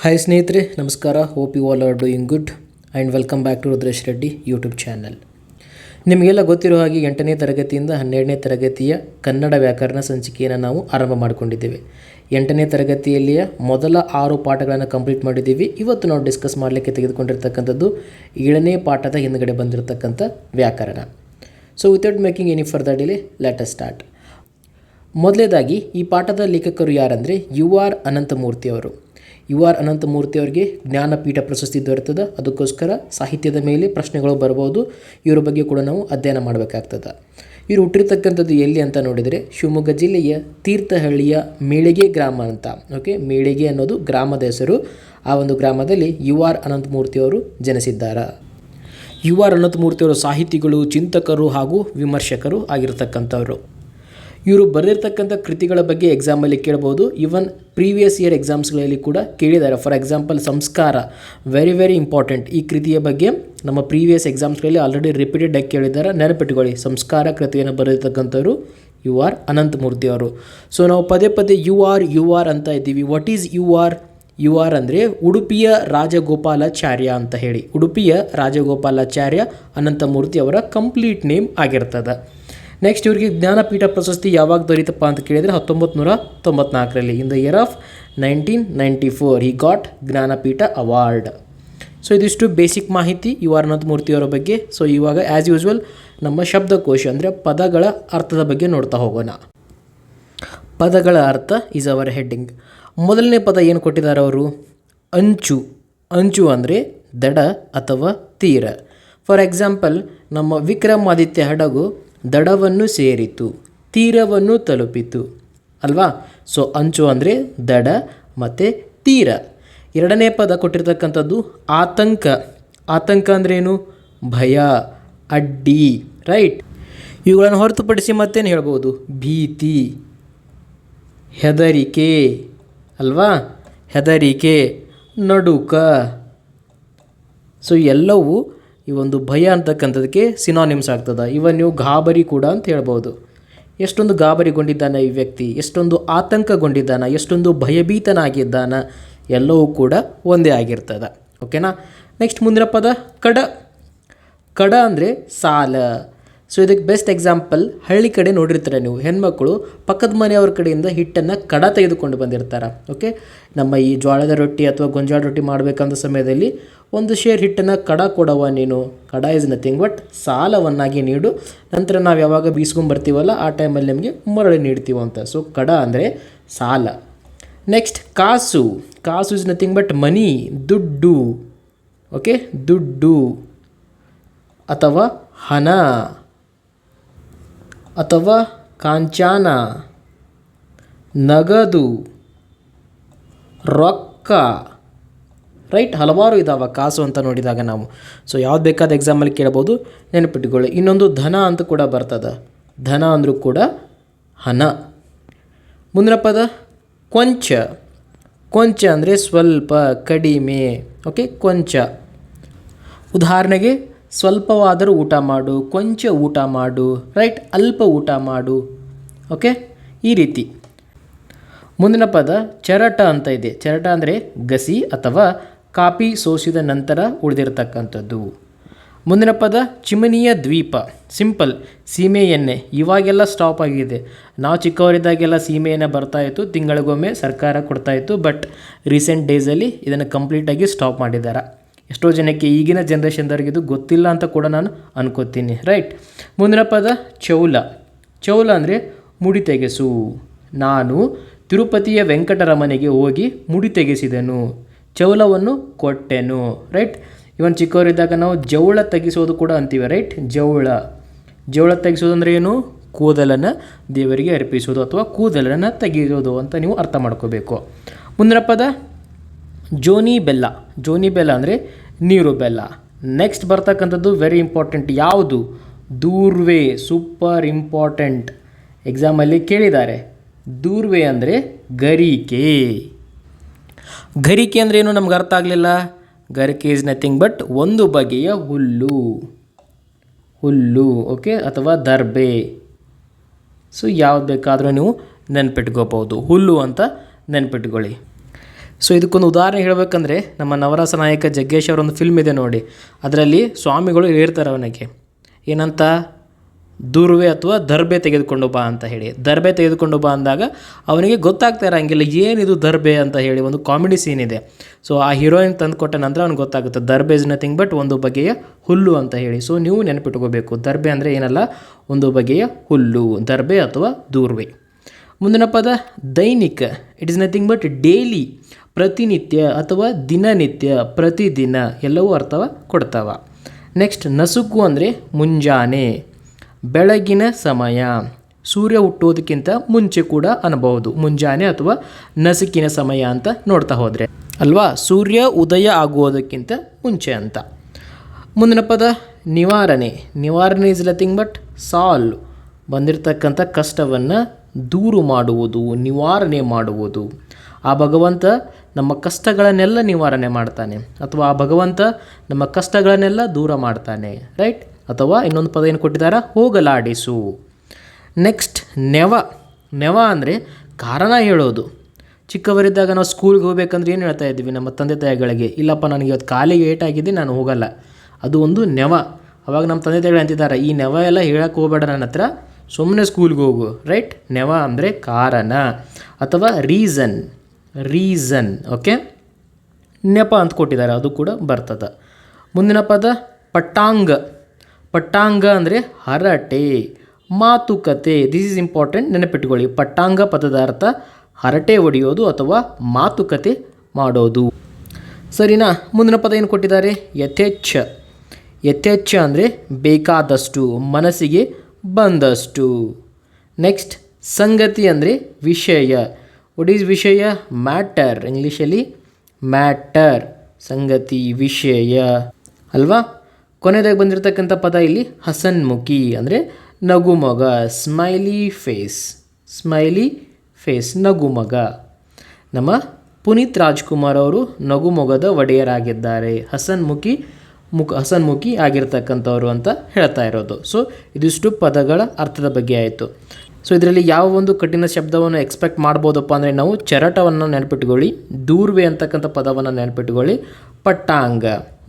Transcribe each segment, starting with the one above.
Hi ಸ್ನೇಹಿತರೆ, ನಮಸ್ಕಾರ. Hope you all are doing good and welcome back to Rudresh Reddy YouTube channel ನಿಮಗೆಲ್ಲ ಗೊತ್ತಿರೋ ಹಾಗೆ ಎಂಟನೇ ತರಗತಿಯಿಂದ ಹನ್ನೆರಡನೇ ತರಗತಿಯ ಕನ್ನಡ ವ್ಯಾಕರಣ ಸಂಚಿಕೆಯನ್ನು ನಾವು ಆರಂಭ ಮಾಡಿಕೊಂಡಿದ್ದೇವೆ. ಎಂಟನೇ ತರಗತಿಯಲ್ಲಿಯ ಮೊದಲ ಆರು ಪಾಠಗಳನ್ನು ಕಂಪ್ಲೀಟ್ ಮಾಡಿದ್ದೀವಿ. ಇವತ್ತು ನಾವು ಡಿಸ್ಕಸ್ ಮಾಡಲಿಕ್ಕೆ ತೆಗೆದುಕೊಂಡಿರ್ತಕ್ಕಂಥದ್ದು ಏಳನೇ ಪಾಠದ ಹಿಂದ್ಗಡೆ ಬಂದಿರತಕ್ಕಂಥ ವ್ಯಾಕರಣ. So without making any further delay let us start ಮೊದಲೇದಾಗಿ, ಈ ಪಾಠದ ಲೇಖಕರು ಯಾರಂದರೆ ಯು ಆರ್ ಅನಂತಮೂರ್ತಿ ಅವರು. ಯು ಆರ್ ಅನಂತಮೂರ್ತಿ ಅವರಿಗೆ ಜ್ಞಾನಪೀಠ ಪ್ರಶಸ್ತಿ ದೊರೆತದ. ಅದಕ್ಕೋಸ್ಕರ ಸಾಹಿತ್ಯದ ಮೇಲೆ ಪ್ರಶ್ನೆಗಳು ಬರ್ಬೋದು. ಇವರ ಬಗ್ಗೆ ಕೂಡ ನಾವು ಅಧ್ಯಯನ ಮಾಡಬೇಕಾಗ್ತದೆ. ಇವರು ಹುಟ್ಟಿರ್ತಕ್ಕಂಥದ್ದು ಎಲ್ಲಿ ಅಂತ ನೋಡಿದರೆ ಶಿವಮೊಗ್ಗ ಜಿಲ್ಲೆಯ ತೀರ್ಥಹಳ್ಳಿಯ ಮೇಳಿಗೆ ಗ್ರಾಮ ಅಂತ. ಓಕೆ ಮೇಳಿಗೆ ಅನ್ನೋದು ಗ್ರಾಮದ ಹೆಸರು. ಆ ಒಂದು ಗ್ರಾಮದಲ್ಲಿ ಯು ಆರ್ ಅನಂತಮೂರ್ತಿ ಅವರು ಜನಿಸಿದ್ದಾರೆ. ಯು ಆರ್ ಅನಂತಮೂರ್ತಿಯವರು ಸಾಹಿತಿಗಳು ಚಿಂತಕರು ಹಾಗೂ ವಿಮರ್ಶಕರು ಆಗಿರತಕ್ಕಂಥವ್ರು. ಇವರು ಬರೆದಿರ್ತಕ್ಕಂಥ ಕೃತಿಗಳ ಬಗ್ಗೆ ಎಕ್ಸಾಮಲ್ಲಿ ಕೇಳ್ಬೋದು. ಇವನ್ ಪ್ರೀವಿಯಸ್ ಇಯರ್ ಎಕ್ಸಾಮ್ಸ್ಗಳಲ್ಲಿ ಕೂಡ ಕೇಳಿದ್ದಾರೆ. For example Samskara very very important ಈ ಕೃತಿಯ ಬಗ್ಗೆ ನಮ್ಮ ಪ್ರೀವಿಯಸ್ ಎಕ್ಸಾಮ್ಸ್ಗಳಲ್ಲಿ ಆಲ್ರೆಡಿ ರಿಪೀಟೆಡ್ ಆಗಿ ಕೇಳಿದ್ದಾರೆ. ನೆನಪಿಟ್ಟುಕೊಳ್ಳಿ ಸಂಸ್ಕಾರ ಕೃತಿಯನ್ನು ಬರೆದಿರ್ತಕ್ಕಂಥವ್ರು ಯು ಆರ್ ಅನಂತಮೂರ್ತಿ ಅವರು. ಸೊ ನಾವು ಪದೇ ಪದೇ ಯು ಆರ್ ಯು ಆರ್ ಅಂತ ಇದ್ದೀವಿ. What is U R U R ಅಂದರೆ ಉಡುಪಿಯ ರಾಜಗೋಪಾಲಾಚಾರ್ಯ ಅಂತ ಹೇಳಿ. ಉಡುಪಿಯ ರಾಜಗೋಪಾಲಾಚಾರ್ಯ ಅನಂತಮೂರ್ತಿ ಅವರ ಕಂಪ್ಲೀಟ್ ನೇಮ್ ಆಗಿರ್ತದೆ. ನೆಕ್ಸ್ಟ್ ಇವರಿಗೆ ಜ್ಞಾನಪೀಠ ಪ್ರಶಸ್ತಿ ಯಾವಾಗ ದೊರೀತಪ್ಪ ಅಂತ ಕೇಳಿದರೆ ಹತ್ತೊಂಬತ್ತು ನೂರ ತೊಂಬತ್ನಾಲ್ಕರಲ್ಲಿ in the year of nineteen ninety four ಈ ಗಾಟ್ ಜ್ಞಾನಪೀಠ ಅವಾರ್ಡ್ ಸೊ ಇದಿಷ್ಟು ಬೇಸಿಕ್ ಮಾಹಿತಿ ಯು ಆರ್ ಅನಂತಮೂರ್ತಿಯವರ ಬಗ್ಗೆ. ಸೊ ಇವಾಗ ಆ್ಯಸ್ ಯೂಸ್ವಲ್ ನಮ್ಮ ಶಬ್ದಕೋಶ ಅಂದರೆ ಪದಗಳ ಅರ್ಥದ ಬಗ್ಗೆ ನೋಡ್ತಾ ಹೋಗೋಣ. ಪದಗಳ ಅರ್ಥ ಈಸ್ ಅವರ್ ಹೆಡ್ಡಿಂಗ್ ಮೊದಲನೇ ಪದ ಏನು ಕೊಟ್ಟಿದ್ದಾರೆ ಅವರು? ಅಂಚು. ಅಂಚು ಅಂದರೆ ದಡ ಅಥವಾ ತೀರ. ಫಾರ್ ಎಕ್ಸಾಂಪಲ್ ನಮ್ಮ ವಿಕ್ರಮಾದಿತ್ಯ ಹಡಗು ದಡವನ್ನು ಸೇರಿತು, ತೀರವನ್ನು ತಲುಪಿತು. ಅಲ್ವಾ? ಸೊ ಅಂಚು ಅಂದರೆ ದಡ ಮತ್ತು ತೀರ. ಎರಡನೇ ಪದ ಕೊಟ್ಟಿರ್ತಕ್ಕಂಥದ್ದು ಆತಂಕ. ಆತಂಕ ಅಂದ್ರೇನು ಭಯ, ಅಡ್ಡಿ ರೈಟ್ ಇವುಗಳನ್ನು ಹೊರತುಪಡಿಸಿ ಮತ್ತೇನು ಹೇಳ್ಬೋದು? ಭೀತಿ, ಹೆದರಿಕೆ, ಅಲ್ವಾ? ಹೆದರಿಕೆ, ನಡುಕ. ಸೊ ಎಲ್ಲವೂ ಈ ಒಂದು ಭಯ ಅಂತಕ್ಕಂಥದಕ್ಕೆ ಸಿನಾನಿಮ್ಸ್ ಆಗ್ತದೆ. ಇವನ್ ನೀವು ಗಾಬರಿ ಕೂಡ ಅಂತ ಹೇಳ್ಬೋದು. ಎಷ್ಟೊಂದು ಗಾಬರಿಗೊಂಡಿದ್ದಾನೆ ಈ ವ್ಯಕ್ತಿ, ಎಷ್ಟೊಂದು ಆತಂಕಗೊಂಡಿದ್ದಾನ, ಎಷ್ಟೊಂದು ಭಯಭೀತನಾಗಿದ್ದಾನ, ಎಲ್ಲವೂ ಕೂಡ ಒಂದೇ ಆಗಿರ್ತದೆ. ಓಕೆನಾ ನೆಕ್ಸ್ಟ್ ಮುಂದಿನ ಪದ ಕಡ. ಕಡ ಅಂದರೆ ಸಾಲ. ಸೊ ಇದಕ್ಕೆ ಬೆಸ್ಟ್ ಎಕ್ಸಾಂಪಲ್ ಹಳ್ಳಿ ಕಡೆ ನೋಡಿರ್ತಾರೆ ನೀವು, ಹೆಣ್ಮಕ್ಳು ಪಕ್ಕದ ಮನೆಯವ್ರ ಕಡೆಯಿಂದ ಹಿಟ್ಟನ್ನು ಕಡ ತೆಗೆದುಕೊಂಡು ಬಂದಿರ್ತಾರೆ ಓಕೆ ನಮ್ಮ ಈ ಜೋಳದ ರೊಟ್ಟಿ ಅಥವಾ ಗೊಂಜಾಳ ರೊಟ್ಟಿ ಮಾಡಬೇಕಂದ ಸಮಯದಲ್ಲಿ ಒಂದು ಶೇರ್ ಹಿಟ್ಟನ್ನು ಕಡ ಕೊಡವ ನೀನು, ಕಡ ಇಸ್ ನಥಿಂಗ್ ಬಟ್ ಸಾಲವನ್ನಾಗಿ ನೀಡು, ನಂತರ ನಾವು ಯಾವಾಗ ಬೀಸ್ಕೊಂಬರ್ತೀವಲ್ಲ ಆ ಟೈಮಲ್ಲಿ ನಿಮಗೆ ಮರಳಿ ನೀಡ್ತೀವಿ ಅಂತ. ಸೊ ಕಡ ಅಂದರೆ ಸಾಲ. ನೆಕ್ಸ್ಟ್ ಕಾಸು. ಕಾಸು ಇಸ್ ನಥಿಂಗ್ ಬಟ್ ಮನಿ ದುಡ್ಡು ಓಕೆ ದುಡ್ಡು, ಅಥವಾ ಹಣ. ಅಥವಾ ಕಾಂಚಾನ, ನಗದು, ರೊಕ್ಕ. ರೈಟ್ ಹಲವಾರು ಇದಾವ ಕಾಸು ಅಂತ ನೋಡಿದಾಗ ನಾವು. ಸೊ ಯಾವ್ದು ಬೇಕಾದ ಎಕ್ಸಾಮಲ್ಲಿ ಕೇಳ್ಬೋದು ನೆನಪಿಟ್ಟುಕೊಳ್ಳಿ ಇನ್ನೊಂದು ಧನ ಅಂತ ಕೂಡ ಬರ್ತದೆ. ಧನ ಅಂದರೂ ಕೂಡ ಹಣ. ಮುಂದಿನ ಪದ, ಕೊಂಚ. ಕೊಂಚ ಅಂದರೆ ಸ್ವಲ್ಪ, ಕಡಿಮೆ. ಓಕೆ ಕೊಂಚ. ಉದಾಹರಣೆಗೆ ಸ್ವಲ್ಪವಾದರೂ ಊಟ ಮಾಡು, ಕೊಂಚ ಊಟ ಮಾಡು, ರೈಟ್? ಅಲ್ಪ ಊಟ ಮಾಡು. ಓಕೆ? ಈ ರೀತಿ. ಮುಂದಿನ ಪದ ಚರಟ ಅಂತ ಇದೆ. ಚರಟ ಅಂದರೆ ಗಸಿ ಅಥವಾ ಕಾಪಿ ಸೋಸಿದ ನಂತರ ಉಳಿದಿರತಕ್ಕಂಥದ್ದು. ಮುಂದಿನ ಪದ ಚಿಮನಿಯ ದ್ವೀಪ. ಸಿಂಪಲ್. ಸೀಮೆ ಎಣ್ಣೆ ಇವಾಗೆಲ್ಲ ಸ್ಟಾಪ್ ಆಗಿದೆ. ನಾವು ಚಿಕ್ಕವರಿದ್ದಾಗೆಲ್ಲ ಸೀಮೆ ಎಣ್ಣೆ ಬರ್ತಾ ಇತ್ತು. ತಿಂಗಳಿಗೊಮ್ಮೆ ಸರ್ಕಾರ ಕೊಡ್ತಾ ಇತ್ತು. ಬಟ್ ರೀಸೆಂಟ್ ಡೇಸಲ್ಲಿ ಇದನ್ನು ಕಂಪ್ಲೀಟಾಗಿ ಸ್ಟಾಪ್ ಮಾಡಿದ್ದಾರೆ ಎಷ್ಟೋ ಜನಕ್ಕೆ ಈಗಿನ ಜನ್ರೇಷನ್ದವ್ರಿಗೆ ಇದು ಗೊತ್ತಿಲ್ಲ ಅಂತ ಕೂಡ ನಾನು ಅನ್ಕೋತೀನಿ ರೈಟ್ ಮುಂದಿನ ಪದ, ಚೌಲ. ಚೌಲ ಅಂದರೆ ಮುಡಿ ತೆಗೆಸು. ನಾನು ತಿರುಪತಿಯ ವೆಂಕಟರಮನೆಗೆ ಹೋಗಿ ಮುಡಿ ತೆಗೆಸಿದೆನು. ಚೌಲವನ್ನು ಕೊಟ್ಟೆನು ರೈಟ್ ಇವನ್ ಚಿಕ್ಕವರಿದ್ದಾಗ ನಾವು ಜವಳ ತೆಗೆಸೋದು ಕೂಡ ಅಂತೀವಿ ರೈಟ್ ಜವಳ ಜವಳ ತೆಗೆಸೋದು ಅಂದರೆ ಏನು? ಕೂದಲನ್ನು ದೇವರಿಗೆ ಅರ್ಪಿಸೋದು ಅಥವಾ ಕೂದಲನ್ನು ತೆಗೆಯೋದು ಅಂತ ನೀವು ಅರ್ಥ ಮಾಡ್ಕೋಬೇಕು. ಮುಂದಿನ ಪದ ಜೋನಿ ಬೆಲ್ಲ. ಜೋನಿ ಬೆಲ್ಲ ಅಂದರೆ ನೀರು ಬೆಲ್ಲ. ನೆಕ್ಸ್ಟ್ ಬರ್ತಕ್ಕಂಥದ್ದು ವೆರಿ ಇಂಪಾರ್ಟೆಂಟ್ ಯಾವುದು? ದೂರ್ವೆ ಸೂಪರ್ ಇಂಪಾರ್ಟೆಂಟ್ ಎಕ್ಸಾಮಲ್ಲಿ ಕೇಳಿದ್ದಾರೆ. ದೂರ್ವೆ ಅಂದರೆ ಗರಿಕೆ. ಗರಿಕೆ ಅಂದರೆ ಏನು? ನಮ್ಗೆ ಅರ್ಥ ಆಗಲಿಲ್ಲ. ಗರಿಕೆ ಇಸ್ ನಥಿಂಗ್ ಬಟ್ ಒಂದು ಬಗೆಯ ಹುಲ್ಲು. ಹುಲ್ಲು ಓಕೆ ಅಥವಾ ದರ್ಬೆ. ಸೊ ಯಾವ್ದು ಬೇಕಾದರೂ ನೀವು ನೆನ್ಪಿಟ್ಕೋಬೋದು ಹುಲ್ಲು ಅಂತ ನೆನ್ಪಿಟ್ಕೊಳ್ಳಿ. ಸೊ ಇದಕ್ಕೊಂದು ಉದಾಹರಣೆ ಹೇಳಬೇಕಂದ್ರೆ ನಮ್ಮ ನವರಸ ನಾಯಕ ಜಗ್ಗೇಶ್ ಅವರೊಂದು ಫಿಲ್ಮ್ ಇದೆ ನೋಡಿ. ಅದರಲ್ಲಿ ಸ್ವಾಮಿಗಳು ಹೇಳ್ತಾರೆ ಅವನಿಗೆ, ಏನಂತ? ದೂರ್ವೆ ಅಥವಾ ದರ್ಬೆ ತೆಗೆದುಕೊಂಡು ಬಾ ಅಂತ ಹೇಳಿ. ದರ್ಬೆ ತೆಗೆದುಕೊಂಡು ಬಾ ಅಂದಾಗ ಅವನಿಗೆ ಗೊತ್ತಾಗ್ತಾ ಇರೋಂಗಿಲ್ಲ, ಏನಿದು ದರ್ಬೆ? ಅಂತ ಹೇಳಿ ಒಂದು ಕಾಮಿಡಿ ಸೀನ್ ಇದೆ. ಸೊ ಆ ಹೀರೋಯಿನ್ ತಂದು ಕೊಟ್ಟ ನಂತರ ಅವ್ನಿಗೆ ಗೊತ್ತಾಗುತ್ತೆ, ದರ್ಬೆ ಇಸ್ ನಥಿಂಗ್ ಬಟ್ ಒಂದು ಬಗೆಯ ಹುಲ್ಲು ಅಂತ ಹೇಳಿ. ಸೊ ನೀವು ನೆನಪಿಟ್ಕೋಬೇಕು, ದರ್ಬೆ ಅಂದರೆ ಏನಲ್ಲ? ಒಂದು ಬಗೆಯ ಹುಲ್ಲು, ದರ್ಬೆ ಅಥವಾ ದೂರ್ವೆ. ಮುಂದಿನ ಪದ, ದೈನಿಕ. It is nothing but daily ಪ್ರತಿನಿತ್ಯ ಅಥವಾ ದಿನನಿತ್ಯ, ಪ್ರತಿದಿನ ಎಲ್ಲವೂ ಅರ್ಥವ ಕೊಡ್ತಾವ. ನೆಕ್ಸ್ಟ್ ನಸುಕು ಅಂದರೆ ಮುಂಜಾನೆ. ಬೆಳಗಿನ ಸಮಯ. ಸೂರ್ಯ ಹುಟ್ಟೋದಕ್ಕಿಂತ ಮುಂಚೆ ಕೂಡ ಅನ್ನಬಹುದು ಮುಂಜಾನೆ ಅಥವಾ ನಸುಕಿನ ಸಮಯ ಅಂತ ನೋಡ್ತಾ ಹೋದರೆ. ಅಲ್ವಾ? ಸೂರ್ಯ ಉದಯ ಆಗುವುದಕ್ಕಿಂತ ಮುಂಚೆ ಅಂತ. ಮುಂದಿನ ಪದ, ನಿವಾರಣೆ. ನಿವಾರಣೆ ಇಸ್ ನಥಿಂಗ್ ಬಟ್ ಸಾಲ್ವ್ ಬಂದಿರತಕ್ಕಂಥ ಕಷ್ಟವನ್ನು ದೂರು ಮಾಡುವುದು, ನಿವಾರಣೆ ಮಾಡುವುದು. ಆ ಭಗವಂತ ನಮ್ಮ ಕಷ್ಟಗಳನ್ನೆಲ್ಲ ನಿವಾರಣೆ ಮಾಡ್ತಾನೆ. ಅಥವಾ ಆ ಭಗವಂತ ನಮ್ಮ ಕಷ್ಟಗಳನ್ನೆಲ್ಲ ದೂರ ಮಾಡ್ತಾನೆ ರೈಟ್ ಅಥವಾ ಇನ್ನೊಂದು ಪದ ಏನು ಕೊಟ್ಟಿದ್ದಾರೆ? ಹೋಗಲಾಡಿಸು. ನೆಕ್ಸ್ಟ್ ನೆವ. ನೆವ ಅಂದರೆ ಕಾರಣ ಹೇಳೋದು. ಚಿಕ್ಕವರಿದ್ದಾಗ ನಾವು ಸ್ಕೂಲ್ಗೆ ಹೋಗ್ಬೇಕಂದ್ರೆ ಏನು ಹೇಳ್ತಾ ಇದ್ವಿ ನಮ್ಮ ತಂದೆ ತಾಯಿಗಳಿಗೆ, ಇಲ್ಲಪ್ಪ, ನನಗೆ ಇವತ್ತು ಕಾಲಿಗೆ ಏಟಾಗಿದೆ, ನಾನು ಹೋಗಲ್ಲ. ಅದು ಒಂದು ನೆವ. ಅವಾಗ ನಮ್ಮ ತಂದೆ ತಾಯಿಗಳು ಅಂತಿದ್ದಾರೆ, ಈ ನೆವ ಎಲ್ಲ ಹೇಳಕ್ಕೆ ಹೋಗಬೇಡ ನನ್ನ ಹತ್ರ ಸುಮ್ಮನೆ ಸ್ಕೂಲ್ಗೆ ಹೋಗು ರೈಟ್ ನೆವ ಅಂದರೆ ಕಾರಣ ಅಥವಾ ರೀಸನ್ ರೀಸನ್ ಓಕೆ ನೆಪ ಅಂತ ಕೊಟ್ಟಿದ್ದಾರೆ, ಅದು ಕೂಡ ಬರ್ತದೆ. ಮುಂದಿನ ಪದ, ಪಟ್ಟಾಂಗ. ಪಟ್ಟಾಂಗ ಅಂದರೆ ಹರಟೆ, ಮಾತುಕತೆ. ದಿಸ್ ಇಸ್ ಇಂಪಾರ್ಟೆಂಟ್ ನೆನಪಿಟ್ಕೊಳ್ಳಿ. ಪಟ್ಟಾಂಗ ಪದದ ಅರ್ಥ ಹರಟೆ ಒಡೆಯೋದು ಅಥವಾ ಮಾತುಕತೆ ಮಾಡೋದು. ಸರಿನಾ? ಮುಂದಿನ ಪದ ಏನು ಕೊಟ್ಟಿದ್ದಾರೆ? ಯಥೇಚ್ಛ. ಯಥೇಚ್ಛ ಅಂದರೆ ಬೇಕಾದಷ್ಟು, ಮನಸ್ಸಿಗೆ ಬಂದಷ್ಟು. ನೆಕ್ಸ್ಟ್ ಸಂಗತಿ ಅಂದರೆ ವಿಷಯ. ವಾಟ್ ಈಸ್ ವಿಷಯ ಮ್ಯಾಟರ್ ಇಂಗ್ಲೀಷಲ್ಲಿ ಮ್ಯಾಟರ್ ಸಂಗತಿ, ವಿಷಯ. ಅಲ್ವಾ? ಕೊನೆಯದಾಗಿ ಬಂದಿರತಕ್ಕಂಥ ಪದ ಇಲ್ಲಿ ಹಸನ್ಮುಖಿ ಅಂದರೆ ನಗುಮೊಗ ಸ್ಮೈಲಿ ಫೇಸ್ ಸ್ಮೈಲಿ ಫೇಸ್ ನಗುಮೊಗ. ನಮ್ಮ ಪುನೀತ್ ರಾಜ್ಕುಮಾರ್ ಅವರು ನಗುಮೊಗದ ಒಡೆಯರಾಗಿದ್ದಾರೆ. ಹಸನ್ಮುಖಿ ಮುಖ, ಹಸನ್ಮುಖಿ ಆಗಿರ್ತಕ್ಕಂಥವ್ರು ಅಂತ ಹೇಳ್ತಾ ಇರೋದು. ಸೊ ಇದಿಷ್ಟು ಪದಗಳ ಅರ್ಥದ ಬಗ್ಗೆ ಆಯಿತು. ಸೊ ಇದರಲ್ಲಿ ಯಾವ ಒಂದು ಕಠಿಣ ಶಬ್ದವನ್ನು ಎಕ್ಸ್ಪೆಕ್ಟ್ ಮಾಡ್ಬೋದಪ್ಪ ಅಂದರೆ ನಾವು ಚರಟವನ್ನು ನೆನಪಿಟ್ಕೊಳ್ಳಿ, ದೂರ್ವೆ ಅಂತಕ್ಕಂಥ ಪದವನ್ನು ನೆನಪಿಟ್ಕೊಳ್ಳಿ, ಪಟ್ಟಾಂಗ.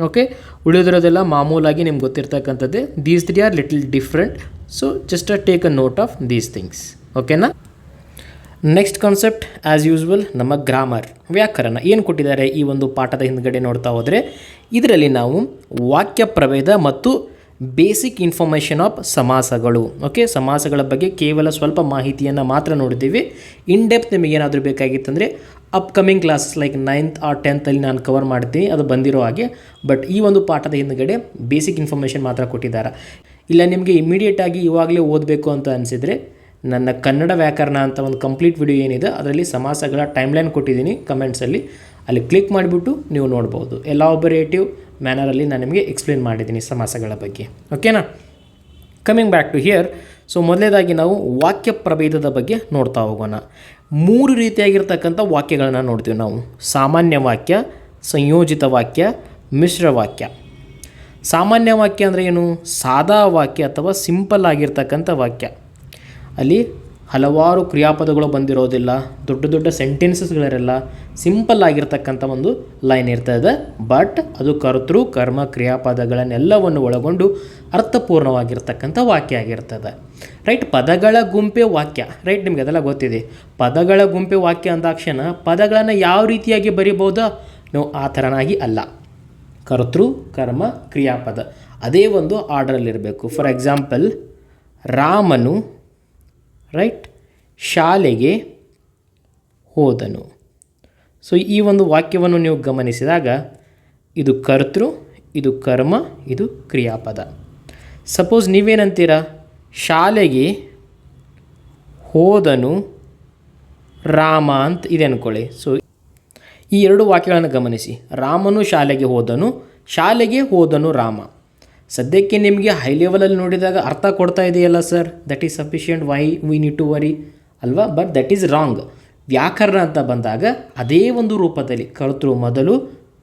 ಓಕೆ ಉಳಿದಿರೋದೆಲ್ಲ ಮಾಮೂಲಾಗಿ ನಿಮ್ಗೆ ಗೊತ್ತಿರ್ತಕ್ಕಂಥದ್ದೇ. These three are little different so just take a note of these things ಓಕೆನಾ ನೆಕ್ಸ್ಟ್ ಕಾನ್ಸೆಪ್ಟ್ ಆ್ಯಸ್ ಯೂಸ್ವಲ್ ನಮ್ಮ ಗ್ರಾಮರ್ ವ್ಯಾಕರಣ. ಏನು ಕೊಟ್ಟಿದ್ದಾರೆ ಈ ಒಂದು ಪಾಠದ ಹಿಂದ್ಗಡೆ ನೋಡ್ತಾ ಹೋದರೆ, ಇದರಲ್ಲಿ ನಾವು ವಾಕ್ಯ ಪ್ರಭೇದ ಮತ್ತು ಬೇಸಿಕ್ ಇನ್ಫಾರ್ಮೇಷನ್ ಆಫ್ ಸಮಾಸಗಳು ಓಕೆ ಸಮಾಸಗಳ ಬಗ್ಗೆ ಕೇವಲ ಸ್ವಲ್ಪ ಮಾಹಿತಿಯನ್ನು ಮಾತ್ರ ನೋಡಿದ್ದೀವಿ. ಇನ್ ಡೆಪ್ತ್ ನಿಮಗೆ ಏನಾದರೂ ಬೇಕಾಗಿತ್ತಂದರೆ upcoming classes like ninth or ಟೆಂತಲ್ಲಿ ನಾನು ಕವರ್ ಮಾಡ್ತೀನಿ ಅದು ಬಂದಿರೋ ಹಾಗೆ. ಬಟ್ ಈ ಒಂದು ಪಾಠದ ಹಿಂದುಗಡೆ ಬೇಸಿಕ್ ಇನ್ಫಾರ್ಮೇಷನ್ ಮಾತ್ರ ಕೊಟ್ಟಿದ್ದಾರೆ. ಇಲ್ಲ, ನಿಮಗೆ ಇಮಿಡಿಯೇಟಾಗಿ ಇವಾಗಲೇ ಓದಬೇಕು ಅಂತ ಅನಿಸಿದರೆ ನನ್ನ ಕನ್ನಡ ವ್ಯಾಕರಣ ಅಂತ ಒಂದು ಕಂಪ್ಲೀಟ್ ವಿಡಿಯೋ ಏನಿದೆ, ಅದರಲ್ಲಿ ಸಮಾಸಗಳ ಟೈಮ್ಲೈನ್ ಕೊಟ್ಟಿದ್ದೀನಿ ಕಮೆಂಟ್ಸಲ್ಲಿ ಅಲ್ಲಿ. ಕ್ಲಿಕ್ ಮಾಡಿಬಿಟ್ಟು ನೀವು ನೋಡ್ಬೋದು. ಎಲಾಬರೇಟಿವ್ ಮ್ಯಾನರಲ್ಲಿ ನಾನು ನಿಮಗೆ ಎಕ್ಸ್ಪ್ಲೇನ್ ಮಾಡಿದ್ದೀನಿ ಸಮಾಸಗಳ ಬಗ್ಗೆ. ಓಕೆನಾ coming back to here so ಮೊದಲೇದಾಗಿ ನಾವು ವಾಕ್ಯ ಪ್ರಭೇದದ ಬಗ್ಗೆ ನೋಡ್ತಾ ಹೋಗೋಣ. ಮೂರು ರೀತಿಯಾಗಿರ್ತಕ್ಕಂಥ ವಾಕ್ಯಗಳನ್ನ ನೋಡ್ತೀವಿ ನಾವು. ಸಾಮಾನ್ಯ ವಾಕ್ಯ, ಸಂಯೋಜಿತ ವಾಕ್ಯ, ಮಿಶ್ರ ವಾಕ್ಯ. ಸಾಮಾನ್ಯ ವಾಕ್ಯ ಅಂದರೆ ಏನು? ಸಾದಾ ವಾಕ್ಯ ಅಥವಾ ಸಿಂಪಲ್ ಆಗಿರ್ತಕ್ಕಂಥ ವಾಕ್ಯ. ಅಲ್ಲಿ ಹಲವಾರು ಕ್ರಿಯಾಪದಗಳು ಬಂದಿರೋದಿಲ್ಲ, ದೊಡ್ಡ ದೊಡ್ಡ ಸೆಂಟೆನ್ಸಸ್ಗಳಿರಲ್ಲ ಸಿಂಪಲ್ ಆಗಿರ್ತಕ್ಕಂಥ ಒಂದು ಲೈನ್ ಇರ್ತದೆ ಬಟ್ ಅದು ಕರ್ತೃ, ಕರ್ಮ, ಕ್ರಿಯಾಪದಗಳನ್ನೆಲ್ಲವನ್ನು ಒಳಗೊಂಡು ಅರ್ಥಪೂರ್ಣವಾಗಿರ್ತಕ್ಕಂಥ ವಾಕ್ಯ ಆಗಿರ್ತದೆ. ರೈಟ್ ಪದಗಳ ಗುಂಪೆ ವಾಕ್ಯ. ರೈಟ್ ನಿಮ್ಗೆ ಅದೆಲ್ಲ ಗೊತ್ತಿದೆ. ಪದಗಳ ಗುಂಪೆ ವಾಕ್ಯ ಅಂದಾಕ್ಷಣ ಪದಗಳನ್ನು ಯಾವ ರೀತಿಯಾಗಿ ಬರಿಬೋದಾ? ನಾವು ಆ ಥರನಾಗಿ ಅಲ್ಲ. ಕರ್ತೃ, ಕರ್ಮ, ಕ್ರಿಯಾಪದ. ಅದೇ ಒಂದು ಆರ್ಡ್ರಲ್ಲಿರಬೇಕು ಫಾರ್ ಎಕ್ಸಾಂಪಲ್ ರಾಮನು ರೈಟ್ ಶಾಲೆಗೆ ಹೋದನು. ಸೊ ಈ ಒಂದು ವಾಕ್ಯವನ್ನು ನೀವು ಗಮನಿಸಿದಾಗ ಇದು ಕರ್ತೃ, ಇದು ಕರ್ಮ, ಇದು ಕ್ರಿಯಾಪದ. ಸಪೋಸ್ ನೀವೇನಂತೀರ? ಶಾಲೆಗೆ ಹೋದನು ರಾಮ ಅಂತ ಇದೆ ಅಂದ್ಕೊಳ್ಳಿ ಸೊ ಈ ಎರಡು ವಾಕ್ಯಗಳನ್ನು ಗಮನಿಸಿ. ರಾಮನು ಶಾಲೆಗೆ ಹೋದನು ಶಾಲೆಗೆ ಹೋದನು ರಾಮ. ಸದ್ಯಕ್ಕೆ ನಿಮಗೆ ಹೈ ಲೆವೆಲಲ್ಲಿ ನೋಡಿದಾಗ ಅರ್ಥ ಕೊಡ್ತಾ ಇದೆಯಲ್ಲ sir that is sufficient why we need to worry ಅಲ್ವಾ? ಬಟ್ ದಟ್ ಈಸ್ ರಾಂಗ್ ವ್ಯಾಕರಣ ಅಂತ ಬಂದಾಗ ಅದೇ ಒಂದು ರೂಪದಲ್ಲಿ ಕರ್ತೃ ಮೊದಲು,